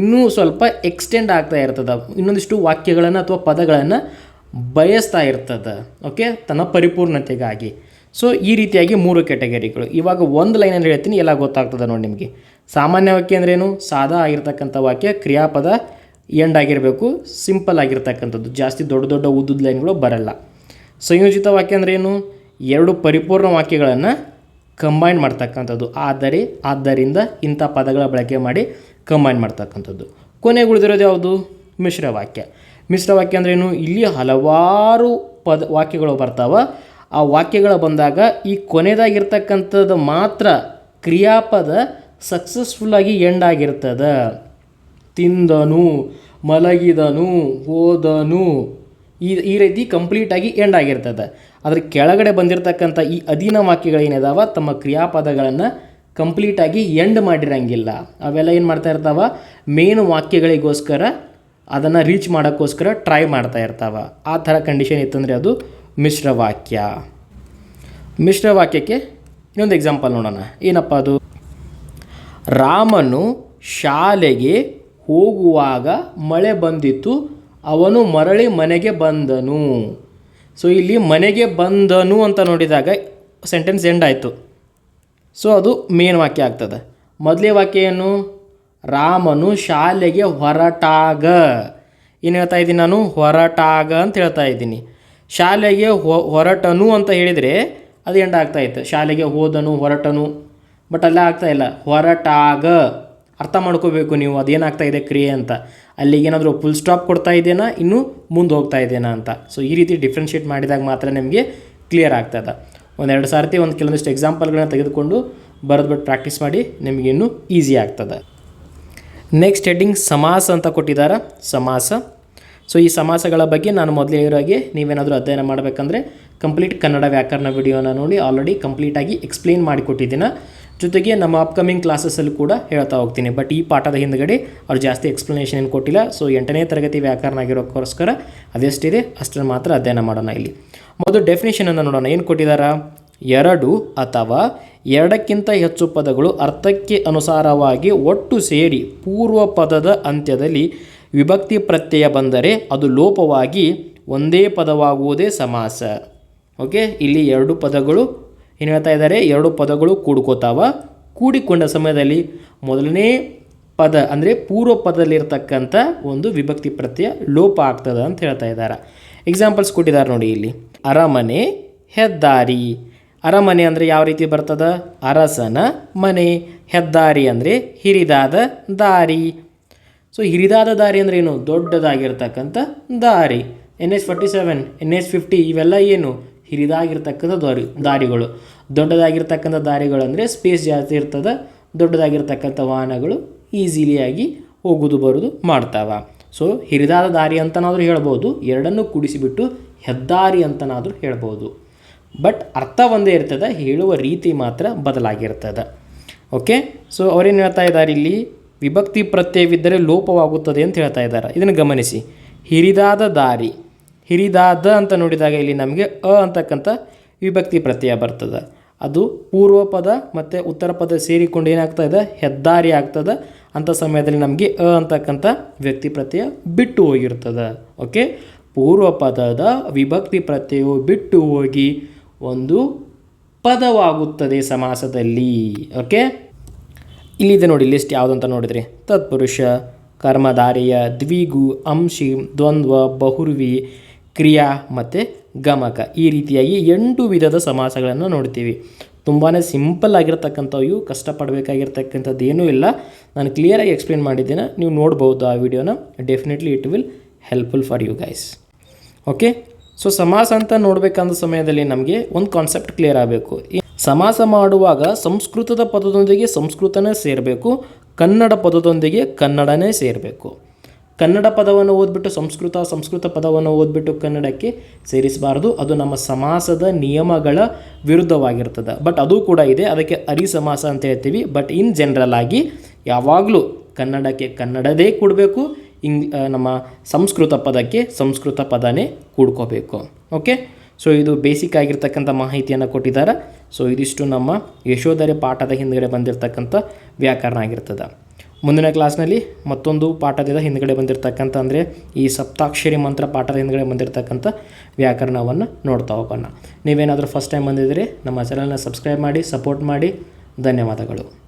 ಇನ್ನೂ ಸ್ವಲ್ಪ ಎಕ್ಸ್ಟೆಂಡ್ ಆಗ್ತಾ ಇರ್ತದೆ. ಇನ್ನೊಂದಿಷ್ಟು ವಾಕ್ಯಗಳನ್ನು ಅಥವಾ ಪದಗಳನ್ನು ಬಯಸ್ತಾ ಇರ್ತದೆ. ಓಕೆ ತನ್ನ ಪರಿಪೂರ್ಣತೆಗಾಗಿ. ಸೊ ಈ ರೀತಿಯಾಗಿ ಮೂರು ಕೆಟಗರಿಗಳು ಇವಾಗ ಒಂದು ಲೈನಲ್ಲಿ ಹೇಳ್ತೀನಿ, ಎಲ್ಲ ಗೊತ್ತಾಗ್ತದೆ ನೋಡಿ ನಿಮಗೆ. ಸಾಮಾನ್ಯ ವಾಕ್ಯ ಅಂದ್ರೇನು ಸಾದಾ ಆಗಿರ್ತಕ್ಕಂಥ ವಾಕ್ಯ, ಕ್ರಿಯಾಪದ ಎಂಡ್ ಆಗಿರಬೇಕು ಸಿಂಪಲ್ ಆಗಿರ್ತಕ್ಕಂಥದ್ದು. ಜಾಸ್ತಿ ದೊಡ್ಡ ದೊಡ್ಡ ಉದ್ದದ ಲೈನ್ಗಳು ಬರಲ್ಲ. ಸಂಯೋಜಿತ ವಾಕ್ಯ ಅಂದ್ರೇನು ಎರಡು ಪರಿಪೂರ್ಣ ವಾಕ್ಯಗಳನ್ನು ಕಂಬೈನ್ ಮಾಡ್ತಕ್ಕಂಥದ್ದು. ಆದರೆ, ಆದ್ದರಿಂದ ಇಂಥ ಪದಗಳ ಬಳಕೆ ಮಾಡಿ ಕಂಬೈನ್ ಮಾಡ್ತಕ್ಕಂಥದ್ದು. ಕೊನೆಗೆ ಉಳಿದಿರೋದು ಯಾವುದು? ಮಿಶ್ರ ವಾಕ್ಯ. ಮಿಶ್ರ ವಾಕ್ಯ ಅಂದ್ರೇನು ಇಲ್ಲಿ ಹಲವಾರು ಪದ, ವಾಕ್ಯಗಳು ಬರ್ತಾವ. ಆ ವಾಕ್ಯಗಳು ಬಂದಾಗ ಈ ಕೊನೆದಾಗಿರ್ತಕ್ಕಂಥದ್ದು ಮಾತ್ರ ಕ್ರಿಯಾಪದ ಸಕ್ಸಸ್ಫುಲ್ಲಾಗಿ ಎಂಡ್ ಆಗಿರ್ತದೆ. ತಿಂದನು, ಮಲಗಿದನು, ಹೋದನು. ಈ ಈ ರೀತಿ ಕಂಪ್ಲೀಟಾಗಿ ಎಂಡ್ ಆಗಿರ್ತದೆ. ಅದ್ರ ಕೆಳಗಡೆ ಬಂದಿರತಕ್ಕಂಥ ಈ ಅಧೀನ ವಾಕ್ಯಗಳೇನಿದಾವ ತಮ್ಮ ಕ್ರಿಯಾಪದಗಳನ್ನು ಕಂಪ್ಲೀಟಾಗಿ ಎಂಡ್ ಮಾಡಿರಂಗಿಲ್ಲ. ಅವೆಲ್ಲ ಏನು ಮಾಡ್ತಾ ಇರ್ತಾವ? ಮೇನ್ ವಾಕ್ಯಗಳಿಗೋಸ್ಕರ, ಅದನ್ನು ರೀಚ್ ಮಾಡೋಕ್ಕೋಸ್ಕರ ಟ್ರೈ ಮಾಡ್ತಾ ಇರ್ತಾವ. ಆ ಥರ ಕಂಡೀಷನ್ ಇತ್ತಂದರೆ ಅದು ಮಿಶ್ರ ವಾಕ್ಯ. ಮಿಶ್ರ ವಾಕ್ಯಕ್ಕೆ ಇನ್ನೊಂದು ಎಕ್ಸಾಂಪಲ್ ನೋಡೋಣ. ಏನಪ್ಪ ಅದು? ರಾಮನು ಶಾಲೆಗೆ ಹೋಗುವಾಗ ಮಳೆ ಬಂದಿತ್ತು ಅವನು ಮರಳಿ ಮನೆಗೆ ಬಂದನು. ಸೊ ಇಲ್ಲಿ ಮನೆಗೆ ಬಂದನು ಅಂತ ನೋಡಿದಾಗ ಸೆಂಟೆನ್ಸ್ ಎಂಡ್ ಆಯಿತು. ಸೊ ಅದು ಮೇನ್ ವಾಕ್ಯ ಆಗ್ತದೆ. ಮೊದಲೇ ವಾಕ್ಯ ಏನು? ರಾಮನು ಶಾಲೆಗೆ ಹೊರಟಾಗ. ಏನು ಹೇಳ್ತಾ ಇದ್ದೀನಿ ನಾನು? ಹೊರಟಾಗ ಅಂತ ಹೇಳ್ತಾ ಇದ್ದೀನಿ. ಶಾಲೆಗೆ ಹೊರಟನು ಅಂತ ಹೇಳಿದರೆ ಅದು ಎಂಡ್ ಆಗ್ತಾ ಇತ್ತು. ಶಾಲೆಗೆ ಹೋದನು, ಹೊರಟನು. ಬಟ್ ಅಲ್ಲೇ ಇಲ್ಲ. ಹೊರಟಾಗ. ಅರ್ಥ ಮಾಡ್ಕೋಬೇಕು ನೀವು ಅದೇನಾಗ್ತಾ ಇದೆ ಕ್ರಿಯೆ ಅಂತ. ಅಲ್ಲಿಗೆ ಏನಾದರೂ ಫುಲ್ ಸ್ಟಾಪ್ ಕೊಡ್ತಾ ಇದ್ದೇನಾ ಇನ್ನೂ ಮುಂದೆ ಹೋಗ್ತಾ ಇದ್ದೇನಾ ಅಂತ. ಸೊ ಈ ರೀತಿ ಡಿಫ್ರೆನ್ಷಿಯೇಟ್ ಮಾಡಿದಾಗ ಮಾತ್ರ ನಿಮಗೆ ಕ್ಲಿಯರ್ ಆಗ್ತದೆ ಒಂದೆರಡು ಸಾರ್ತಿ ಒಂದು ಕೆಲವೊಂದಿಷ್ಟು ಎಕ್ಸಾಂಪಲ್ಗಳನ್ನ ತೆಗೆದುಕೊಂಡು ಬರೆದ್ಬಿಟ್ಟು ಪ್ರಾಕ್ಟೀಸ್ ಮಾಡಿ ನಿಮಗೆ ಇನ್ನೂ ಈಸಿ ಆಗ್ತದೆ ನೆಕ್ಸ್ಟ್ ಹೆಡ್ಡಿಂಗ್ ಸಮಾಸ ಅಂತ ಕೊಟ್ಟಿದ್ದಾರೆ. ಸಮಾಸ. ಸೊ ಈ ಸಮಾಸಗಳ ಬಗ್ಗೆ ನಾನು ಮೊದಲೇ ಹಾಗೆ ನೀವೇನಾದರೂ ಅಧ್ಯಯನ ಮಾಡಬೇಕಂದ್ರೆ ಕಂಪ್ಲೀಟ್ ಕನ್ನಡ ವ್ಯಾಕರಣ ವಿಡಿಯೋನ ನೋಡಿ. ಆಲ್ರೆಡಿ ಕಂಪ್ಲೀಟಾಗಿ ಎಕ್ಸ್ಪ್ಲೇನ್ ಮಾಡಿಕೊಟ್ಟಿದ್ದೀನಿ ಜೊತೆಗೆ ನಮ್ಮ ಅಪ್ಕಮಿಂಗ್ ಕ್ಲಾಸಸ್ಸಲ್ಲೂ ಕೂಡ ಹೇಳ್ತಾ ಹೋಗ್ತೀನಿ. ಬಟ್ ಈ ಪಾಠದ ಹಿಂದ್ಗಡೆ ಅವ್ರು ಜಾಸ್ತಿ ಎಕ್ಸ್ಪ್ಲನೇಷನ್ ಏನು ಕೊಟ್ಟಿಲ್ಲ. ಸೊ ಎಂಟನೇ ತರಗತಿ ವ್ಯಾಕರಣ ಆಗಿರೋಕ್ಕೋಸ್ಕರ ಅದೆಷ್ಟಿದೆ ಅಷ್ಟನ್ನು ಮಾತ್ರ ಅಧ್ಯಯನ ಮಾಡೋಣ ಇಲ್ಲಿ. ಮೊದಲು ಡೆಫಿನೇಷನನ್ನು ನೋಡೋಣ. ಏನು ಕೊಟ್ಟಿದ್ದಾರಾ ಎರಡು ಅಥವಾ ಎರಡಕ್ಕಿಂತ ಹೆಚ್ಚು ಪದಗಳು ಅರ್ಥಕ್ಕೆ ಅನುಸಾರವಾಗಿ ಒಟ್ಟು ಸೇರಿ ಪೂರ್ವ ಪದದ ಅಂತ್ಯದಲ್ಲಿ ವಿಭಕ್ತಿ ಪ್ರತ್ಯಯ ಬಂದರೆ ಅದು ಲೋಪವಾಗಿ ಒಂದೇ ಪದವಾಗುವುದೇ ಸಮಾಸ. ಓಕೆ ಇಲ್ಲಿ ಎರಡು ಪದಗಳು ಏನು ಹೇಳ್ತಾ ಇದ್ದಾರೆ? ಎರಡು ಪದಗಳು ಕೂಡ್ಕೋತಾವ. ಕೂಡಿಕೊಂಡ ಸಮಯದಲ್ಲಿ ಮೊದಲನೇ ಪದ ಅಂದರೆ ಪೂರ್ವ ಪದದಲ್ಲಿರ್ತಕ್ಕಂಥ ಒಂದು ವಿಭಕ್ತಿ ಪ್ರತ್ಯಯ ಲೋಪ ಆಗ್ತದೆ ಅಂತ ಹೇಳ್ತಾ ಇದ್ದಾರೆ. ಎಕ್ಸಾಂಪಲ್ಸ್ ಕೊಟ್ಟಿದ್ದಾರೆ ನೋಡಿ ಇಲ್ಲಿ. ಅರಮನೆ, ಹೆದ್ದಾರಿ. ಅರಮನೆ ಅಂದರೆ ಯಾವ ರೀತಿ ಬರ್ತದ? ಅರಸನ ಮನೆ. ಹೆದ್ದಾರಿ ಅಂದರೆ ಹಿರಿದಾದ ದಾರಿ. ಸೊ ಹಿರಿದಾದ ದಾರಿ ಅಂದರೆ ಏನು? ದೊಡ್ಡದಾಗಿರ್ತಕ್ಕಂಥ ದಾರಿ. N H forty seven N H fifty ಇವೆಲ್ಲ ಏನು? ಹಿರಿದಾಗಿರ್ತಕ್ಕಂಥ ದಾರಿ ದಾರಿಗಳು. ದೊಡ್ಡದಾಗಿರ್ತಕ್ಕಂಥ ದಾರಿಗಳು ಅಂದರೆ ಸ್ಪೇಸ್ ಜಾಸ್ತಿ ಇರ್ತದೆ, ದೊಡ್ಡದಾಗಿರ್ತಕ್ಕಂಥ ವಾಹನಗಳು ಈಸಿಲಿಯಾಗಿ ಹೋಗೋದು ಬರೋದು ಮಾಡ್ತಾವೆ. ಸೊ ಹಿರಿದಾದ ದಾರಿ ಅಂತನಾದರೂ ಹೇಳ್ಬೋದು, ಎರಡನ್ನೂ ಕೂಡಿಸಿಬಿಟ್ಟು ಹೆದ್ದಾರಿ ಅಂತನಾದರೂ ಹೇಳ್ಬೋದು. ಬಟ್ ಅರ್ಥ ಒಂದೇ ಇರ್ತದೆ, ಹೇಳುವ ರೀತಿ ಮಾತ್ರ ಬದಲಾಗಿರ್ತದೆ. ಓಕೆ ಸೊ ಅವರೇನು ಹೇಳ್ತಾ ಇದ್ದಾರೆ ಇಲ್ಲಿ? ವಿಭಕ್ತಿ ಪ್ರತ್ಯಯವಿದ್ದರೆ ಲೋಪವಾಗುತ್ತದೆ ಅಂತ ಹೇಳ್ತಾ ಇದ್ದಾರೆ. ಇದನ್ನು ಗಮನಿಸಿ. ಹಿರಿದಾದ ದಾರಿ. ಹಿರಿದಾದ ಅಂತ ನೋಡಿದಾಗ ಇಲ್ಲಿ ನಮಗೆ ಅ ಅಂತಕ್ಕಂಥ ವಿಭಕ್ತಿ ಪ್ರತ್ಯಯ ಬರ್ತದೆ. ಅದು ಪೂರ್ವ ಪದ ಮತ್ತು ಉತ್ತರ ಪದ ಸೇರಿಕೊಂಡು ಏನಾಗ್ತಾ ಇದೆ? ಹೆದ್ದಾರಿ ಆಗ್ತದೆ. ಅಂಥ ಸಮಯದಲ್ಲಿ ನಮಗೆ ಅ ಅಂತಕ್ಕಂಥ ವ್ಯಕ್ತಿ ಪ್ರತ್ಯಯ ಬಿಟ್ಟು ಹೋಗಿರ್ತದೆ. ಓಕೆ? ಪೂರ್ವ ಪದದ ವಿಭಕ್ತಿ ಪ್ರತ್ಯಯವು ಬಿಟ್ಟು ಹೋಗಿ ಒಂದು ಪದವಾಗುತ್ತದೆ ಸಮಾಸದಲ್ಲಿ. ಓಕೆ? ಇಲ್ಲಿದೆ ನೋಡಿ ಲಿಸ್ಟ್ ಯಾವುದಂತ ನೋಡಿದ್ರಿ? ತತ್ಪುರುಷ, ಕರ್ಮಧಾರಿಯ, ದ್ವಿಗು, ಅಂಶಿ, ದ್ವಂದ್ವ, ಬಹುರ್ವಿ ಕ್ರಿಯಾ ಮತ್ತು ಗಮಕ. ಈ ರೀತಿಯಾಗಿ ಎಂಟು ವಿಧದ ಸಮಾಸಗಳನ್ನು ನೋಡ್ತೀವಿ. ತುಂಬಾ ಸಿಂಪಲ್ ಆಗಿರತಕ್ಕಂಥವು ಇವು ಕಷ್ಟಪಡಬೇಕಾಗಿರ್ತಕ್ಕಂಥದ್ದು ಏನೂ ಇಲ್ಲ. ನಾನು ಕ್ಲಿಯರಾಗಿ ಎಕ್ಸ್ಪ್ಲೇನ್ ಮಾಡಿದ್ದೇನೆ. ನೀವು ನೋಡ್ಬೋದು ಆ ವಿಡಿಯೋನ. Definitely it will helpful for you guys okay so ಸಮಾಸ ಅಂತ ನೋಡಬೇಕಂದ ಸಮಯದಲ್ಲಿ ನಮಗೆ ಒಂದು ಕಾನ್ಸೆಪ್ಟ್ ಕ್ಲಿಯರ್ ಆಗಬೇಕು. ಸಮಾಸ ಮಾಡುವಾಗ ಸಂಸ್ಕೃತದ ಪದದೊಂದಿಗೆ ಸಂಸ್ಕೃತನೇ ಸೇರಬೇಕು, ಕನ್ನಡ ಪದದೊಂದಿಗೆ ಕನ್ನಡನೇ ಸೇರಬೇಕು. ಕನ್ನಡ ಪದವನ್ನು ಓದ್ಬಿಟ್ಟು ಸಂಸ್ಕೃತ ಸಂಸ್ಕೃತ ಪದವನ್ನು ಓದ್ಬಿಟ್ಟು ಕನ್ನಡಕ್ಕೆ ಸೇರಿಸಬಾರ್ದು. ಅದು ನಮ್ಮ ಸಮಾಸದ ನಿಯಮಗಳ ವಿರುದ್ಧವಾಗಿರ್ತದೆ. ಬಟ್ ಅದು ಕೂಡ ಇದೆ. ಅದಕ್ಕೆ ಅರಿ ಸಮಾಸ ಅಂತ ಹೇಳ್ತೀವಿ. ಬಟ್ ಇನ್ ಜನರಲ್ ಆಗಿ ಯಾವಾಗಲೂ ಕನ್ನಡಕ್ಕೆ ಕನ್ನಡದೇ ಕೂಡಬೇಕು. ಇಂಗ್ ನಮ್ಮ ಸಂಸ್ಕೃತ ಪದಕ್ಕೆ ಸಂಸ್ಕೃತ ಪದನೇ ಕೂಡ್ಕೋಬೇಕು. ಓಕೆ ಸೊ ಇದು ಬೇಸಿಕ್ ಆಗಿರ್ತಕ್ಕಂಥ ಮಾಹಿತಿಯನ್ನು ಕೊಟ್ಟಿದ್ದಾರೆ. ಸೊ ಇದಿಷ್ಟು ನಮ್ಮ ಯಶೋಧರೆ ಪಾಠದ ಹಿಂದ್ಗಡೆ ಬಂದಿರತಕ್ಕಂಥ ವ್ಯಾಕರಣ ಆಗಿರ್ತದೆ. ಮುಂದಿನ ಕ್ಲಾಸ್ನಲ್ಲಿ ಮತ್ತೊಂದು ಪಾಠದಿಂದ ಹಿಂದ್ಗಡೆ ಬಂದಿರತಕ್ಕಂಥ ಅಂದರೆ ಈ ಸಪ್ತಾಕ್ಷರಿ ಮಂತ್ರ ಪಾಠದ ಹಿಂದ್ಗಡೆ ಬಂದಿರತಕ್ಕಂಥ ವ್ಯಾಕರಣವನ್ನು ನೋಡ್ತಾ ಹೋಗೋಣ. ನೀವೇನಾದರೂ ಫಸ್ಟ್ ಟೈಮ್ ಬಂದಿದ್ದರೆ, ನಮ್ಮ ಚಾನಲ್ನ ಸಬ್ಸ್ಕ್ರೈಬ್ ಮಾಡಿ ಸಪೋರ್ಟ್ ಮಾಡಿ. ಧನ್ಯವಾದಗಳು.